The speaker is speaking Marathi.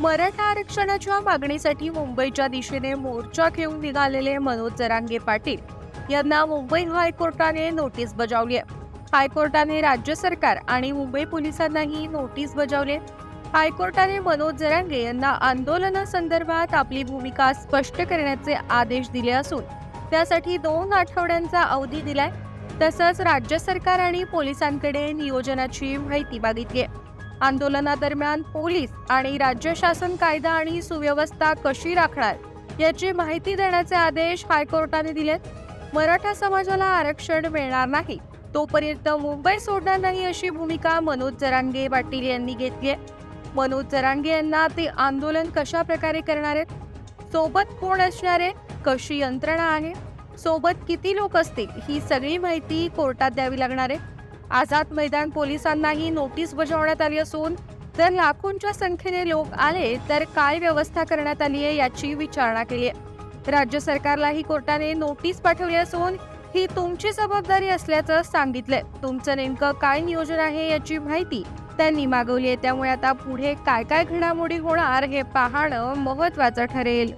मराठा आरक्षणाच्या मागणीसाठी मुंबईच्या दिशेने मोर्चा घेऊन निघालेले मनोज जरांगे पाटील यांना मुंबई हायकोर्टाने नोटीस बजावली आहे हायकोर्टाने राज्य सरकार आणि मुंबई पोलिसांनाही नोटीस बजावली. हायकोर्टाने मनोज जरांगे यांना आंदोलनासंदर्भात आपली भूमिका स्पष्ट करण्याचे आदेश दिले असून त्यासाठी दोन आठवड्यांचा अवधी दिलाय. तसंच राज्य सरकार आणि पोलिसांकडे नियोजनाची माहिती मागितली आहे आंदोलनादरम्यान पोलीस आणि राज्य शासन कायदा आणि सुव्यवस्था कशी राखणार याची माहिती देण्याचे आदेश हायकोर्टाने दिलेत. मराठा समाजाला आरक्षण मिळणार नाही तोपर्यंत मुंबई सोडणार नाही अशी भूमिका मनोज जरांगे पाटील यांनी घेतली आहे. मनोज जरांगे यांना ते आंदोलन कशा प्रकारे करणार आहेत? सोबत कोण असणार आहे? कशी यंत्रणा आहे? सोबत किती लोक असतील? ही सगळी माहिती कोर्टात द्यावी लागणार आहे. आझाद मैदान पोलिसांनाही नोटीस बजावण्यात आली असून जर लाखोंच्या संख्येने लोक आले तर काय व्यवस्था करण्यात आली आहे याची विचारणा केली आहे. राज्य सरकारलाही कोर्टाने नोटीस पाठवली असून ही तुमची जबाबदारी असल्याचं सांगितलंय. तुमचं नेमकं काय नियोजन आहे याची माहिती त्यांनी मागवली आहे. त्यामुळे आता पुढे काय काय घडामोडी होणार हे पाहणं महत्वाचं ठरेल.